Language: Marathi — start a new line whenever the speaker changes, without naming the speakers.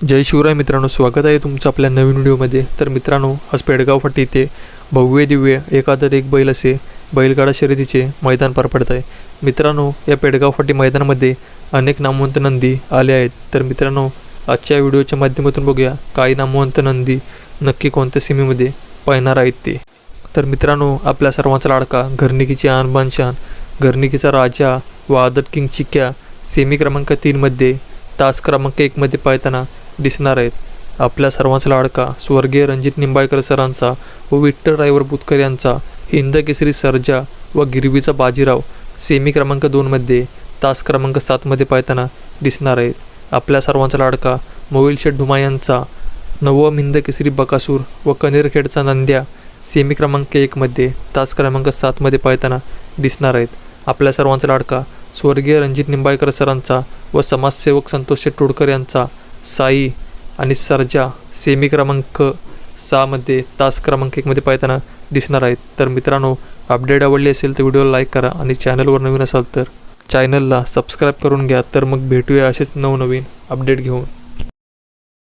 जय शिवराय मित्रांनो स्वागत आहे तुमचं आपल्या नवीन व्हिडिओमध्ये. तर मित्रांनो आज पेडगाव फाटी येथे भव्य दिव्य एकादर एक बैल असे बैलगाडा शर्यतीचे मैदान पार पडत आहे. मित्रांनो या पेडगाव फाटी मैदानामध्ये अनेक नामवंत नंदी आले आहेत. तर मित्रांनो आजच्या व्हिडिओच्या माध्यमातून बघूया काही नामवंत नंदी नक्की कोणत्या सीमेमध्ये पाहणार आहेत ते. तर मित्रांनो आपल्या सर्वांचा लाडका घरनिकीची आणबान शान घरनिकीचा राजा व आदत किंग चिक्या सेमी क्रमांक तीनमध्ये तास क्रमांक एकमध्ये पाहताना दिसणार आहेत. आपल्या सर्वांचा लाडका स्वर्गीय रणजित निंबाळकर सरांचा व विठ्ठल रायवर बुतकर यांचा हिंद केसरी सर्जा व गिरवीचा बाजीराव सेमी क्रमांक दोनमध्ये तास क्रमांक सातमध्ये पाहताना दिसणार आहेत. आपल्या सर्वांचा लाडका मोविलशेठ ढुमा यांचा नवम हिंद केसरी बकासूर व कनेरखेडचा नंद्या सेमी क्रमांक एकमध्ये तास क्रमांक सातमध्ये पाहताना दिसणार आहेत. आपल्या सर्वांचा लाडका स्वर्गीय रणजित निंबाळकर सरांचा व समाजसेवक संतोष शेठ टोडकर यांचा साई आणि सर्जा सेमी क्रमांक सहामध्ये तास क्रमांक एकमध्ये पाहताना दिसणार आहेत. तर मित्रांनो अपडेट आवडली असेल तर व्हिडिओला लाईक करा आणि चॅनलवर नवीन असाल तर चॅनलला सबस्क्राईब करून घ्या. तर मग भेटूया असेच नवनवीन अपडेट घेऊन.